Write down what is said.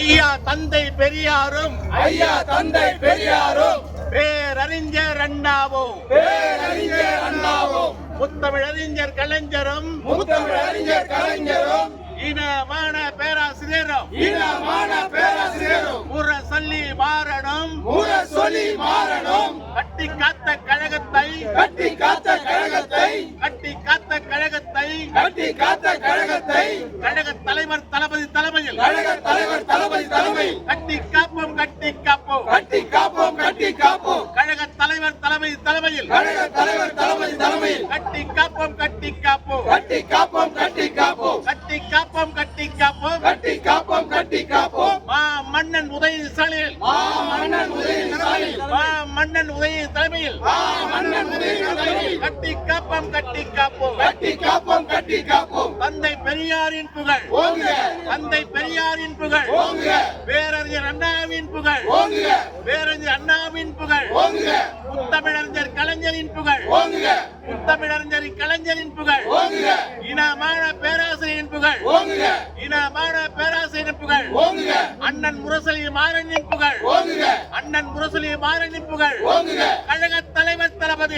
ஐயா தந்தை பெரியாரும் ஐயா தந்தை பெரியாரும் பேரறிஞர் அண்ணாவும் பேரறிஞர் அண்ணாவும் முத்தமிழறிஞர் கலைஞரும் முத்தமிழ் அறிஞர் கலைஞரும் இனமான பேராசிரியரும் இனமான பேராசிரியரும் முரசொல்லி மாறனும் முற சொல்லி மாறணும் கட்டி காத்த கழகத்தை கட்டி காத்த கழகத்தை கட்டி காத்த கழகத்தை கட்டி காத்த கழகத்தை கழக தலைவர் தளபதி தலைமையில் கழக தலைவர் தளபதி தலைமையில் கட்டி காப்போம் கட்டி காப்போம் கட்டி காப்போம் கட்டி காப்போம் கழக தலைவர் தலைமை தலைமையில் கழக தலைவர் தளபதி தலைமையில். கட்டி காப்போம் கட்டி காப்போம். கட்டி காப்போம் கட்டி காப்போம். கட்டி காப்போம் கட்டி காப்போம். கட்டி காப்போம் கட்டி காப்போம். மா மன்னன் உதய ஸ்டாலின் மா மன்னன் உதயநிதி ஸ்டாலின் மா மன்னன் உதய தலைமையில். மா மன்னன் தலைமையில். கட்டி காப்போம் கட்டி காப்போம். கட்டி காப்போம் கட்டி காப்போம். தந்தை பெரியாரின் புகழ். ஓங்குக. தந்தை பெரியாரின் புகழ். ஓங்குக. பேரறிஞர் அண்ணாவின் புகழ். ஓங்குக. பேரறிஞர் அண்ணாவின் புகழ். ஓங்குக முத்தமிழறிஞர் கலைஞரின் புகழ் ஓங்குக முத்தமிழறிஞர் கலைஞரின் புகழ். இனமான பேராசிரியரின் புகழ். இனமான பேராசிரியரின் புகழ். அண்ணன் முரசொலி மாறனின் புகழ். அண்ணன் முரசொலி மாறனின் புகழ். கழக தலைவர் தளபதி.